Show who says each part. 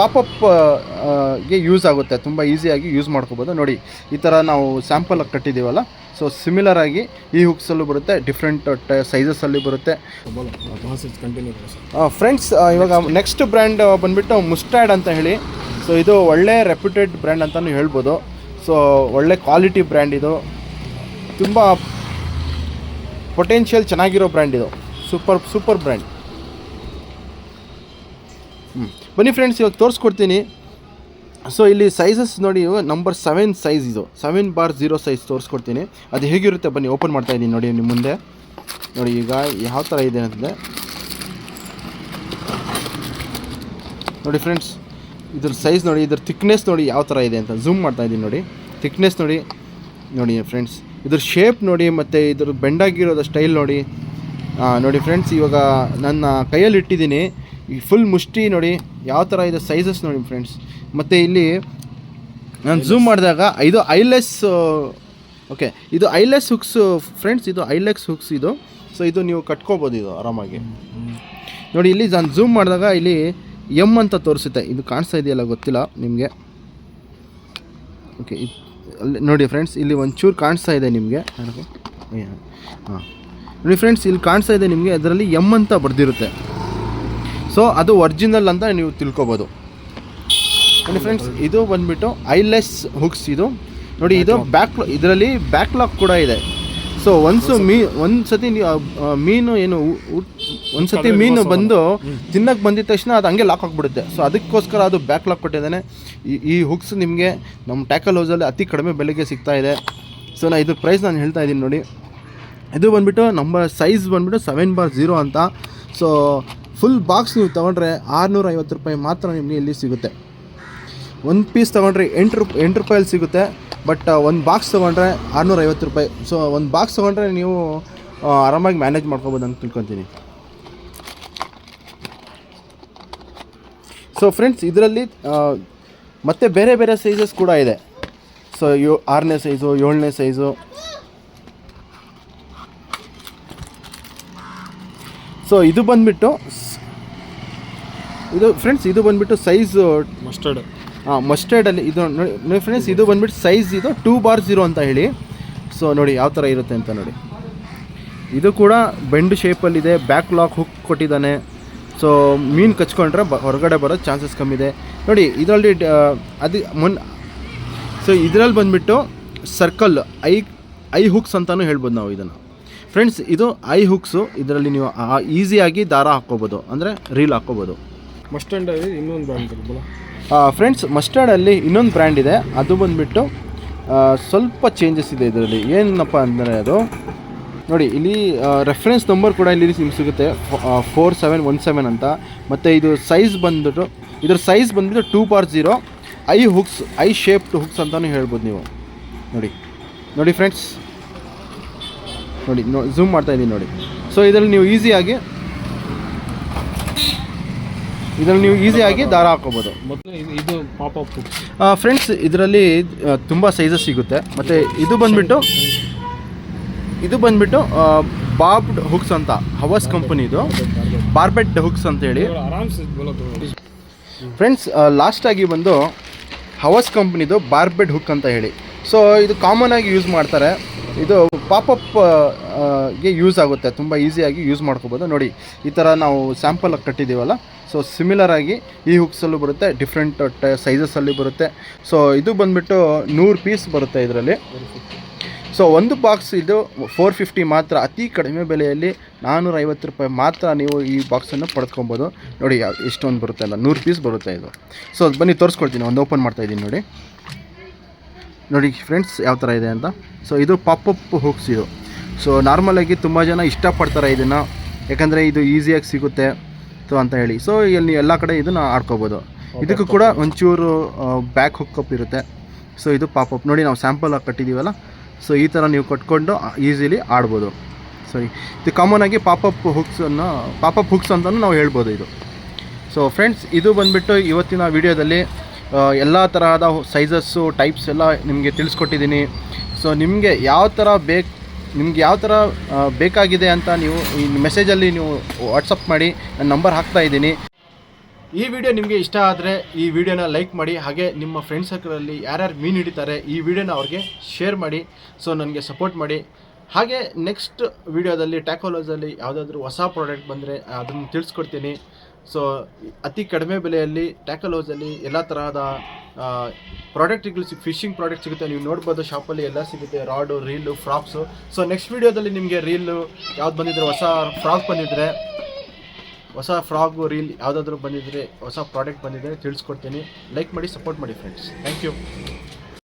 Speaker 1: ಪಾಪಪ್ಗೆ use ಆಗುತ್ತೆ. ತುಂಬ ಈಸಿಯಾಗಿ ಯೂಸ್ ಮಾಡ್ಕೋಬೋದು. ನೋಡಿ ಈ ಥರ ನಾವು ಸ್ಯಾಂಪಲ್ ಕಟ್ಟಿದ್ದೀವಲ್ಲ? ಸೊ ಸಿಮಿಲರ್ ಆಗಿ ಈ ಹುಕ್ಸಲ್ಲೂ ಬರುತ್ತೆ ಡಿಫ್ರೆಂಟ್ ಸೈಜಸ್ಸಲ್ಲಿ ಬರುತ್ತೆ. ಫ್ರೆಂಡ್ಸ್ ಇವಾಗ ನೆಕ್ಸ್ಟ್ ಬ್ರ್ಯಾಂಡ್ ಬಂದುಬಿಟ್ಟು ಮುಸ್ಟ್ಯಾಡ್ ಅಂತ ಹೇಳಿ. ಸೊ ಇದು ಒಳ್ಳೆ ರೆಪ್ಯೂಟೆಡ್ ಬ್ರ್ಯಾಂಡ್ ಅಂತಲೂ ಹೇಳ್ಬೋದು. ಸೊ ಒಳ್ಳೆ ಕ್ವಾಲಿಟಿ ಬ್ರ್ಯಾಂಡ್ ಇದು. ತುಂಬ ಪೊಟೆನ್ಷಿಯಲ್ ಚೆನ್ನಾಗಿರೋ ಬ್ರ್ಯಾಂಡ್ ಇದು. ಸೂಪರ್ ಸೂಪರ್ ಬ್ರ್ಯಾಂಡ್ ಹ್ಞೂ ಬನ್ನಿ ಫ್ರೆಂಡ್ಸ್ ಇವಾಗ ತೋರಿಸ್ಕೊಡ್ತೀನಿ. ಸೊ ಇಲ್ಲಿ ಸೈಜಸ್ ನೋಡಿ ನಂಬರ್ ಸೆವೆನ್ ಸೈಜ್ ಇದು. ಸೆವೆನ್ ಬಾರ್ ಜೀರೋ ಸೈಜ್ ತೋರಿಸ್ಕೊಡ್ತೀನಿ. ಅದು ಹೇಗಿರುತ್ತೆ ಬನ್ನಿ ಓಪನ್ ಮಾಡ್ತಾ ಇದ್ದೀನಿ ನೋಡಿ, ನಿಮ್ಮ ಮುಂದೆ. ನೋಡಿ, ಈಗ ಯಾವ ಥರ ಇದೆ ಅಂತಂದರೆ ನೋಡಿ ಫ್ರೆಂಡ್ಸ್ ಇದ್ರ ಸೈಜ್ ನೋಡಿ, ಇದ್ರ ಥಿಕ್ನೆಸ್ ನೋಡಿ ಯಾವ ಥರ ಇದೆ ಅಂತ ಝೂಮ್ ಮಾಡ್ತಾ ಇದ್ದೀನಿ ನೋಡಿ. ಥಿಕ್ನೆಸ್ ನೋಡಿ ನೋಡಿ ಫ್ರೆಂಡ್ಸ್ ಇದ್ರ ಶೇಪ್ ನೋಡಿ, ಮತ್ತು ಇದ್ರ ಬೆಂಡಾಗಿರೋದು ಸ್ಟೈಲ್ ನೋಡಿ. ನೋಡಿ ಫ್ರೆಂಡ್ಸ್ ಇವಾಗ ನನ್ನ ಕೈಯಲ್ಲಿ ಇಟ್ಟಿದ್ದೀನಿ ಈ ಫುಲ್ ಮುಷ್ಟಿ ನೋಡಿ, ಯಾವ ಥರ ಇದೆ ಸೈಜಸ್ ನೋಡಿ ಫ್ರೆಂಡ್ಸ್ ಮತ್ತು ಇಲ್ಲಿ ನಾನು ಝೂಮ್ ಮಾಡಿದಾಗ ಇದು ಐಲೆಸ್ ಓಕೆ ಇದು ಐಲೆಸ್ ಹುಕ್ಸ್ ಫ್ರೆಂಡ್ಸ್ ಇದು ಐಲೆಕ್ಸ್ ಹುಕ್ಸ್ ಇದು. ಸೊ ಇದು ನೀವು ಕಟ್ಕೋಬೋದು ಇದು ಆರಾಮಾಗಿ. ನೋಡಿ, ಇಲ್ಲಿ ನಾನು ಝೂಮ್ ಮಾಡಿದಾಗ ಇಲ್ಲಿ ಎಂ ಅಂತ ತೋರಿಸುತ್ತೆ. ಇದು ಕಾಣಿಸ್ತಾ ಇದೆಯಲ್ಲ ಗೊತ್ತಿಲ್ಲ ನಿಮಗೆ? ಓಕೆ ಅಲ್ಲಿ ನೋಡಿ ಫ್ರೆಂಡ್ಸ್ ಇಲ್ಲಿ ಒಂಚೂರು ಕಾಣಿಸ್ತಾ ಇದೆ ನಿಮಗೆ. ಹಾಂ. ನೋಡಿ ಫ್ರೆಂಡ್ಸ್ ಇಲ್ಲಿ ಕಾಣಿಸ್ತಾ ಇದೆ ನಿಮಗೆ. ಅದರಲ್ಲಿ ಎಂ ಅಂತ ಬರ್ದಿರುತ್ತೆ. ಸೊ ಅದು ಒರಿಜಿನಲ್ ಅಂತ ನೀವು ತಿಳ್ಕೊಬೋದು. ನೋಡಿ ಫ್ರೆಂಡ್ಸ್ ಇದು ಬಂದ್ಬಿಟ್ಟು ಐಲೆಸ್ ಹುಕ್ಸ್ ಇದು. ನೋಡಿ ಇದು ಬ್ಯಾಕ್ ಇದರಲ್ಲಿ ಬ್ಯಾಕ್ಲಾಗ್ ಕೂಡ ಇದೆ. ಸೊ ಒಂದು ಮೀ ಒಂದು ಸತಿ ಮೀನು ಏನು ಒಂದು ಸತಿ ಮೀನು ಬಂದು ತಿನ್ನಕ್ಕೆ ಬಂದಿದ ತಕ್ಷಣ ಅದು ಹಂಗೆ ಲಾಕ್ ಆಗಿಬಿಡುತ್ತೆ. ಸೊ ಅದಕ್ಕೋಸ್ಕರ ಅದು ಬ್ಯಾಕ್ ಲಾಕ್ ಕೊಟ್ಟಿದ್ದಾನೆ. ಈ ಈ ಹುಕ್ಸ್ ನಿಮಗೆ ನಮ್ಮ ಟ್ಯಾಕಲ್ ಹೌಸಲ್ಲಿ ಅತಿ ಕಡಿಮೆ ಬೆಲೆಗೆ ಸಿಗ್ತಾ ಇದೆ. ಸೊ ನಾನು ಇದ್ರ ಪ್ರೈಸ್ ನಾನು ಹೇಳ್ತಾ ಇದ್ದೀನಿ ನೋಡಿ. ಇದು ಬಂದ್ಬಿಟ್ಟು ನಮ್ಮ ಸೈಜ್ ಬಂದ್ಬಿಟ್ಟು ಸೆವೆನ್ ಬಾರ್ ಜೀರೋ ಅಂತ. ಸೊ ಫುಲ್ ಬಾಕ್ಸ್ ನೀವು ತೊಗೊಂಡ್ರೆ ಆರುನೂರ ಐವತ್ತು ರೂಪಾಯಿ ಮಾತ್ರ ನಿಮಗೆ ಇಲ್ಲಿ ಸಿಗುತ್ತೆ. ಒಂದು ಪೀಸ್ ತೊಗೊಂಡ್ರೆ ಎಂಟು ರೂಪ್ ಎಂಟು ರೂಪಾಯಲ್ಲಿ ಸಿಗುತ್ತೆ ಬಟ್ ಒಂದು ಬಾಕ್ಸ್ ತೊಗೊಂಡ್ರೆ ಆರುನೂರ ಐವತ್ತು ರೂಪಾಯಿ. ಸೊ ಒಂದು ಬಾಕ್ಸ್ ತೊಗೊಂಡ್ರೆ ನೀವು ಆ, ಆರಾಮಾಗಿ ಮ್ಯಾನೇಜ್ ಮಾಡ್ಕೋಬೋದು ಅಂತ ತಿಳ್ಕೊತೀನಿ. ಸೊ ಫ್ರೆಂಡ್ಸ್ ಇದರಲ್ಲಿ ಮತ್ತೆ ಬೇರೆ ಬೇರೆ ಸೈಜಸ್ ಕೂಡ ಇದೆ. ಸೊ ಯೋ ಆರನೇ ಸೈಜು ಏಳನೇ ಸೈಜು ಸೊ ಇದು ಬಂದುಬಿಟ್ಟು ಇದು ಫ್ರೆಂಡ್ಸ್ ಇದು ಬಂದ್ಬಿಟ್ಟು ಸೈಜ್
Speaker 2: ಮಸ್ಟರ್ಡ್
Speaker 1: ಹಾಂ ಮಸ್ಟರ್ಡಲ್ಲಿ ಇದು ನೋಡಿ ಫ್ರೆಂಡ್ಸ್ ಇದು ಬಂದ್ಬಿಟ್ಟು ಸೈಜ್ ಇದು ಟೂ ಬಾರ್ ಜೀರೋ ಅಂತ ಹೇಳಿ. ಸೊ ನೋಡಿ ಯಾವ ಥರ ಇರುತ್ತೆ ಅಂತ ನೋಡಿ. ಇದು ಕೂಡ ಬೆಂಡ್ ಶೇಪಲ್ಲಿದೆ ಬ್ಯಾಕ್ ಲಾಕ್ ಹುಕ್ ಕೊಟ್ಟಿದ್ದಾನೆ. ಸೊ ಮೀನು ಕಚ್ಕೊಂಡ್ರೆ ಬ ಹೊರಗಡೆ ಬರೋ ಚಾನ್ಸಸ್ ಕಮ್ಮಿ ಇದೆ. ನೋಡಿ ಇದರಲ್ಲಿ ಅದು ಮುನ್ ಸೊ ಇದರಲ್ಲಿ ಬಂದ್ಬಿಟ್ಟು ಸರ್ಕಲ್ ಐ ಐ ಹುಕ್ಸ್ ಅಂತಲೂ ಹೇಳ್ಬೋದು ನಾವು ಇದನ್ನು. ಫ್ರೆಂಡ್ಸ್ ಇದು ಐ ಹುಕ್ಸು ಇದರಲ್ಲಿ ನೀವು ಈಸಿಯಾಗಿ ದಾರ ಹಾಕ್ಕೋಬೋದು. ಅಂದರೆ ರೀಲ್ ಹಾಕ್ಕೋಬೋದು.
Speaker 2: ಮಸ್ಟರ್ಡ್ ಇನ್ನೊಂದು ಬ್ರ್ಯಾಂಡ್
Speaker 1: ಫ್ರೆಂಡ್ಸ್ ಮಸ್ಟರ್ಡಲ್ಲಿ ಇನ್ನೊಂದು ಬ್ರ್ಯಾಂಡ್ ಇದೆ. ಅದು ಬಂದುಬಿಟ್ಟು ಸ್ವಲ್ಪ ಚೇಂಜಸ್ ಇದೆ ಇದರಲ್ಲಿ. ಏನಪ್ಪ ಅಂದರೆ ಅದು ನೋಡಿ ಇಲ್ಲಿ ರೆಫರೆನ್ಸ್ ನಂಬರ್ ಕೂಡ ಇಲ್ಲಿ ನಿಮ್ಗೆ ಸಿಗುತ್ತೆ. ಫೋರ್ ಸೆವೆನ್ ಒನ್ ಸೆವೆನ್ ಅಂತ. ಮತ್ತು ಇದು ಸೈಜ್ ಬಂದ್ಬಿಟ್ಟು ಇದ್ರ ಸೈಜ್ ಬಂದ್ಬಿಟ್ಟು two bar zero I hooks I shaped hooks ಅಂತಲೂ ಹೇಳ್ಬೋದು ನೀವು. ನೋಡಿ. ನೋಡಿ ಫ್ರೆಂಡ್ಸ್ ನೋಡಿ ನೋ ಝೂಮ್ ಮಾಡ್ತಾ ಇದ್ದೀನಿ ನೋಡಿ. ಸೊ ಇದರಲ್ಲಿ ನೀವು ಈಸಿಯಾಗಿ ಇದರಲ್ಲಿ ನೀವು ಈಸಿಯಾಗಿ ದಾರ ಹಾಕೋಬೋದು
Speaker 2: ಇದು
Speaker 1: ಫ್ರೆಂಡ್ಸ್ ಇದರಲ್ಲಿ ತುಂಬ ಸೈಜಸ್ ಸಿಗುತ್ತೆ. ಮತ್ತು ಇದು ಬಂದುಬಿಟ್ಟು ಇದು ಬಂದುಬಿಟ್ಟು ಬಾಬ್ಡ್ ಹುಕ್ಸ್ ಅಂತ ಹವಸ್ ಕಂಪನಿದು ಬಾರ್ಬೆಡ್ ಹುಕ್ಸ್ ಅಂತ
Speaker 2: ಅಂತೇಳಿ.
Speaker 1: ಫ್ರೆಂಡ್ಸ್ ಲಾಸ್ಟಾಗಿ ಬಂದು ಹವಸ್ ಕಂಪ್ನಿದು ಬಾರ್ಬೆಡ್ ಹುಕ್ ಅಂತ ಹೇಳಿ. ಸೊ ಇದು ಕಾಮನ್ ಆಗಿ ಯೂಸ್ ಮಾಡ್ತಾರೆ. ಇದು ಪಾಪಪ್ಗೆ ಯೂಸ್ ಆಗುತ್ತೆ. ತುಂಬ ಈಸಿಯಾಗಿ ಯೂಸ್ ಮಾಡ್ಕೋಬೋದು. ನೋಡಿ, ಈ ಥರ ನಾವು ಸ್ಯಾಂಪಲ್ ಕಟ್ಟಿದ್ದೀವಲ್ಲ ಸೊ ಸಿಮಿಲರ್ ಆಗಿ ಈ ಹುಕ್ಸಲ್ಲೂ ಬರುತ್ತೆ ಡಿಫ್ರೆಂಟ್ ಸೈಜಸಲ್ಲಿ ಬರುತ್ತೆ. ಸೊ ಇದು ಬಂದ್ಬಿಟ್ಟು ನೂರು ಪೀಸ್ ಬರುತ್ತೆ ಇದರಲ್ಲಿ. ಸೊ ಒಂದು ಬಾಕ್ಸ್ ಇದು ಫೋರ್ ಫಿಫ್ಟಿ ಮಾತ್ರ, ಅತಿ ಕಡಿಮೆ ಬೆಲೆಯಲ್ಲಿ ನಾನ್ನೂರ ಐವತ್ತು ರೂಪಾಯಿ ಮಾತ್ರ ನೀವು ಈ ಬಾಕ್ಸನ್ನು ಪಡೆದ್ಕೊಬೋದು ನೋಡಿ ಎಷ್ಟೊಂದು ಬರುತ್ತೆ ಅಲ್ಲ ನೂರು ಪೀಸ್ ಬರುತ್ತೆ ಇದು. ಸೊ ಬನ್ನಿ ತೋರಿಸ್ಕೊಳ್ತೀನಿ ಒಂದು ಓಪನ್ ಮಾಡ್ತಾ ಇದ್ದೀನಿ ನೋಡಿ. ನೋಡಿ ಫ್ರೆಂಡ್ಸ್ ಯಾವ ಥರ ಇದೆ ಅಂತ. ಸೊ ಇದು ಪಾಪಪ್ ಹುಕ್ಸ್ ಇದು. ಸೊ ನಾರ್ಮಲಾಗಿ ತುಂಬ ಜನ ಇಷ್ಟಪಡ್ತಾರೆ ಇದನ್ನು. ಯಾಕಂದರೆ ಇದು ಈಸಿಯಾಗಿ ಸಿಗುತ್ತೆ ಸೊ ಅಂತ ಹೇಳಿ. ಸೊ ಇಲ್ಲಿ ಎಲ್ಲ ಕಡೆ ಇದನ್ನು ಆಡ್ಕೋಬೋದು. ಇದಕ್ಕೂ ಕೂಡ ಒಂಚೂರು ಬ್ಯಾಕ್ ಹುಕ್ಕಪ್ ಇರುತ್ತೆ. ಸೊ ಇದು ಪಾಪಪ್ ನೋಡಿ ನಾವು ಸ್ಯಾಂಪಲ್ ಆಗಿ ಕಟ್ಟಿದ್ದೀವಲ್ಲ ಸೊ ಈ ಥರ ನೀವು ಕಟ್ಕೊಂಡು ಈಸಿಲಿ ಆಡ್ಬೋದು. ಸರಿ ಇದು ಕಾಮನ್ ಆಗಿ ಪಾಪಪ್ ಹುಕ್ಸನ್ನು ಪಾಪಪ್ ಹುಕ್ಸ್ ಅಂತಲೂ ನಾವು ಹೇಳ್ಬೋದು ಇದು. ಸೊ ಫ್ರೆಂಡ್ಸ್ ಇದು ಬಂದುಬಿಟ್ಟು ಇವತ್ತಿನ ವಿಡಿಯೋದಲ್ಲಿ ಎಲ್ಲ ತರಹದ ಸೈಜಸ್ಸು ಟೈಪ್ಸ್ ಎಲ್ಲ ನಿಮಗೆ ತಿಳಿಸ್ಕೊಟ್ಟಿದ್ದೀನಿ. ಸೊ ನಿಮಗೆ ಯಾವ ಥರ ಬೇಕು, ನಿಮ್ಗೆ ಯಾವ ಥರ ಬೇಕಾಗಿದೆ ಅಂತ ನೀವು ಈ ಮೆಸೇಜಲ್ಲಿ ನೀವು ವಾಟ್ಸಪ್ ಮಾಡಿ, ನನ್ನ ನಂಬರ್ ಹಾಕ್ತಾ ಇದ್ದೀನಿ. ಈ ವಿಡಿಯೋ ನಿಮಗೆ ಇಷ್ಟ ಆದರೆ ಈ ವಿಡಿಯೋನ ಲೈಕ್ ಮಾಡಿ, ಹಾಗೆ ನಿಮ್ಮ ಫ್ರೆಂಡ್ ಸರ್ಕಲಲ್ಲಿ ಯಾರ್ಯಾರು ಮೀನು ಹಿಡಿತಾರೆ, ಈ ವಿಡಿಯೋನ ಅವ್ರಿಗೆ ಶೇರ್ ಮಾಡಿ ಸೊ ನನಗೆ ಸಪೋರ್ಟ್ ಮಾಡಿ. ಹಾಗೆ ನೆಕ್ಸ್ಟ್ ವಿಡಿಯೋದಲ್ಲಿ ಟ್ಯಾಕೋಲೋಸಲ್ಲಿ ಯಾವುದಾದ್ರೂ ಹೊಸ ಪ್ರಾಡಕ್ಟ್ ಬಂದರೆ ಅದನ್ನು ತಿಳಿಸ್ಕೊಡ್ತೀನಿ. ಸೊ ಅತಿ ಕಡಿಮೆ ಬೆಲೆಯಲ್ಲಿ ಟ್ಯಾಕಲೋಸಲ್ಲಿ ಎಲ್ಲ ತರಹದ ಪ್ರಾಡಕ್ಟ್ಗಳು ಸಿ ಫಿಶಿಂಗ್ ಪ್ರಾಡಕ್ಟ್ ಸಿಗುತ್ತೆ. ನೀವು ನೋಡ್ಬೋದು ಶಾಪಲ್ಲಿ ಎಲ್ಲ ಸಿಗುತ್ತೆ. ರಾಡು ರೀಲು ಫ್ರಾಕ್ಸು ಸೊ ನೆಕ್ಸ್ಟ್ ವಿಡಿಯೋದಲ್ಲಿ ನಿಮಗೆ ರೀಲು ಯಾವ್ದು ಬಂದಿದ್ರೆ, ಹೊಸ ಫ್ರಾಕ್ ಬಂದಿದ್ರೆ, ಹೊಸ ಫ್ರಾಗು ರೀಲ್ ಯಾವುದಾದ್ರೂ ಬಂದಿದ್ರೆ, ಹೊಸ ಪ್ರಾಡಕ್ಟ್ ಬಂದಿದ್ರೆ ತಿಳಿಸ್ಕೊಡ್ತೀನಿ. ಲೈಕ್ ಮಾಡಿ ಸಪೋರ್ಟ್ ಮಾಡಿ ಫ್ರೆಂಡ್ಸ್ ಥ್ಯಾಂಕ್ ಯು